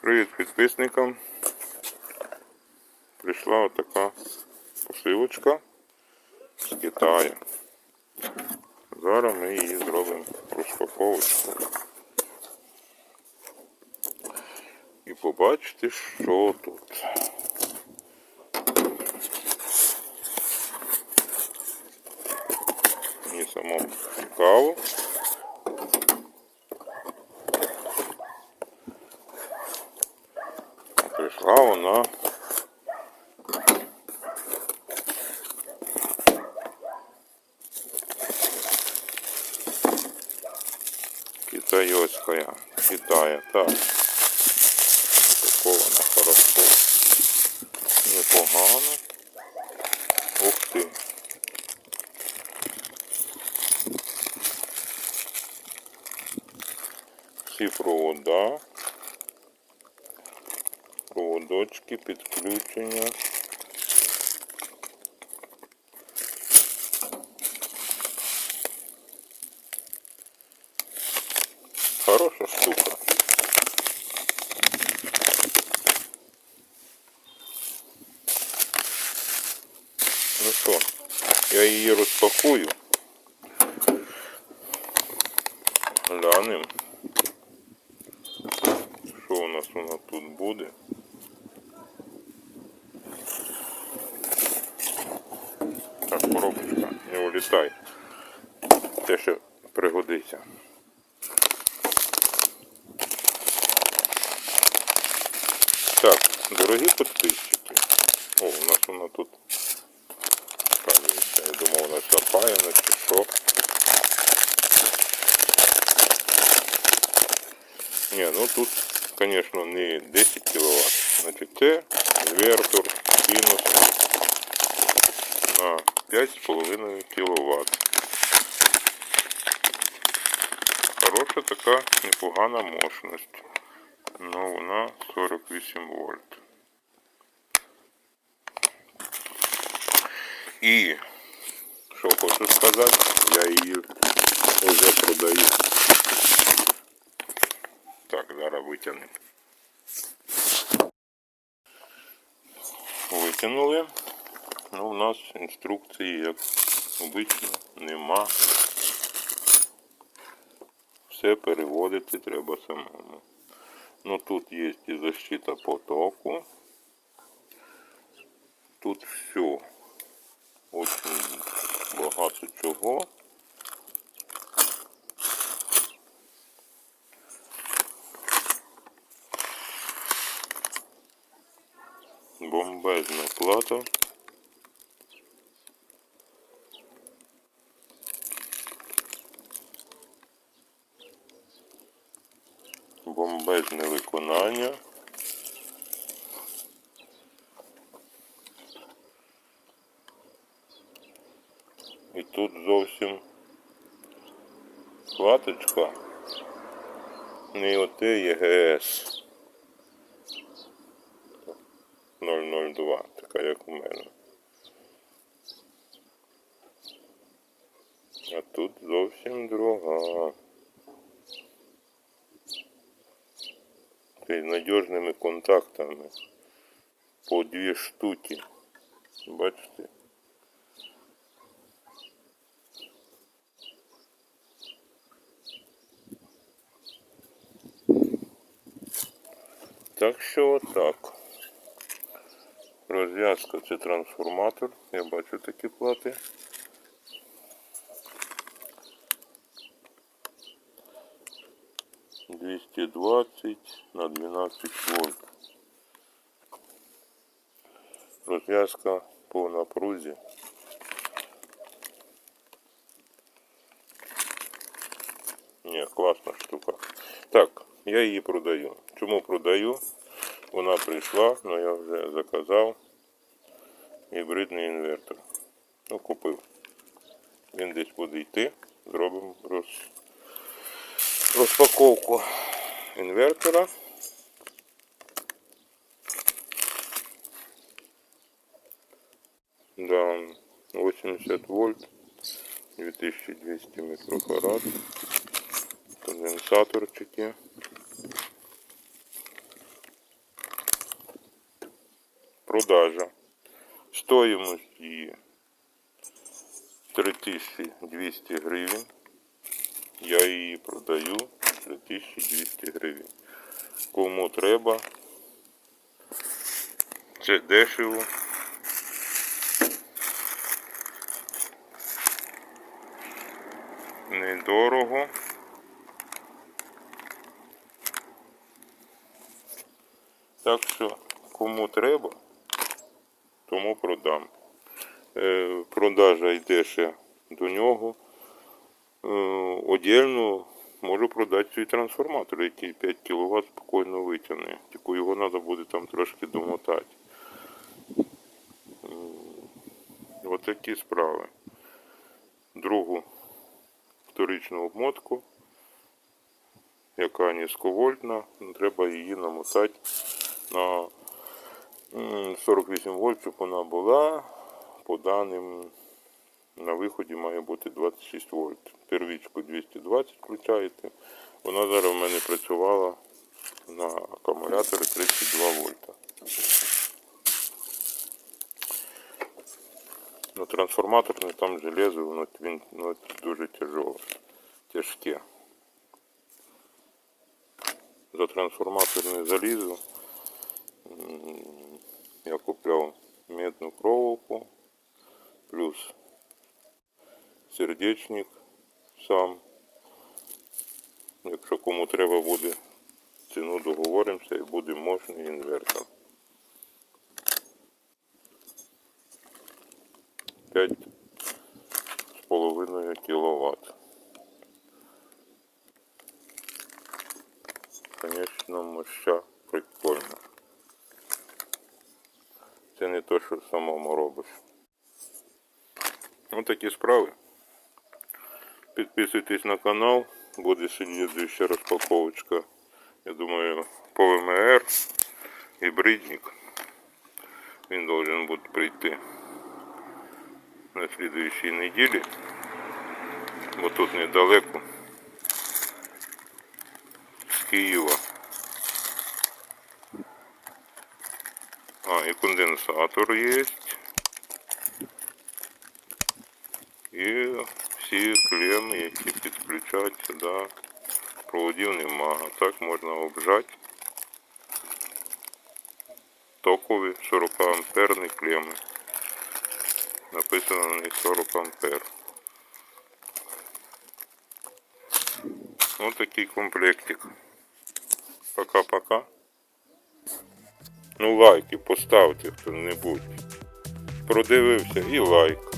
Привіт підписникам. Прийшла отака посилочка з Китаю. Зараз ми її зробимо розпаковочку. І побачите, що тут. Мені самому цікаво. Прийшла вона. Китайська. Китая. Так. Упакована хорошо. Непогано. Ух ти. Всі провода. Проводочки, підключення. Хороша штука. Ну що, я її розпакую. Глянемо. Що у нас вона тут буде? Так, коробочка, не. Те ще пригодиться. Так, дорогі підписчики. О, у нас вона тут. Кажеться, я думав, вона запаяна чи що. Не, ну тут, конечно, не 10 киловатт. Значит, це інвертор синусом на 5,5 киловатт. Хороша така непогана мощність. Ну, вона 48 вольт. І, що хочу сказати, я її вже продаю. Так, зараз витягнемо. Витягнули. Ну, у нас інструкції, як обично, нема. Все переводити треба самому. Ну тут є і защита потоку. Тут все. Очень багато чого. Бомбезна плата. Бомбезне виконання. І тут зовсім платочка не ОТ ЄГС 002, така як у мене. А тут зовсім друга. З надіжними контактами. По дві штуки. Бачите? Так що отак. Розв'язка це трансформатор. Я бачу такі плати. Двісті двадцять на 12 вольт. Розв'язка по напрузі. Ні, класна штука. Так, я її продаю. Чому продаю? Вона прийшла, але я вже заказав гібридний інвертор. Ну, купив. Він десь буде йти. Зробимо роз... розпаковку інвертора. Да, 80 вольт, 2200 микрофарад, конденсаторчики. продажа. Стоїмость її 3200 гривень. Я її продаю 3200 гривень. Кому треба. Це дешево. Недорого. Так що кому треба, тому продам. Е, продажа йде ще до нього. Е, Одільно можу продати свій трансформатор, який 5 кВт спокійно витягне. Тільки його треба буде там трошки домотати. М, Ось такі справи. Другу вторичну обмотку, яка низьковольтна, треба її намотати на 48 вольт, щоб вона була. По даним на виході має бути 26 вольт. Первічку 220 включаєте. Вона зараз в мене працювала на акумуляторі 32 вольта. Ну, трансформаторне там железо, воно ну, дуже тяжеле, тяжке. За трансформаторне залізо сердечник сам. Якщо кому треба буде, ціну договоримося і буде мощний інвертор. 5 з половиною кіловат. Конечно, моща прикольна. Це не то, що самому робиш. Ось такі справи. Підписуйтесь на канал, буде слідуюча розпаковочка. Я думаю, по ВМР гібридник. Він должен буде прийти на слідуючій неділі. Бо тут недалеко. З Києва. А, і конденсатор є. І всі клеми, які підключать сюди. Проводів нема. А так можна обжати. Токові 40 амперні клеми. Написано на них 40 ампер. Ось такий комплектик. Пока-пока. Ну лайки поставте хто-небудь. Продивився і лайк.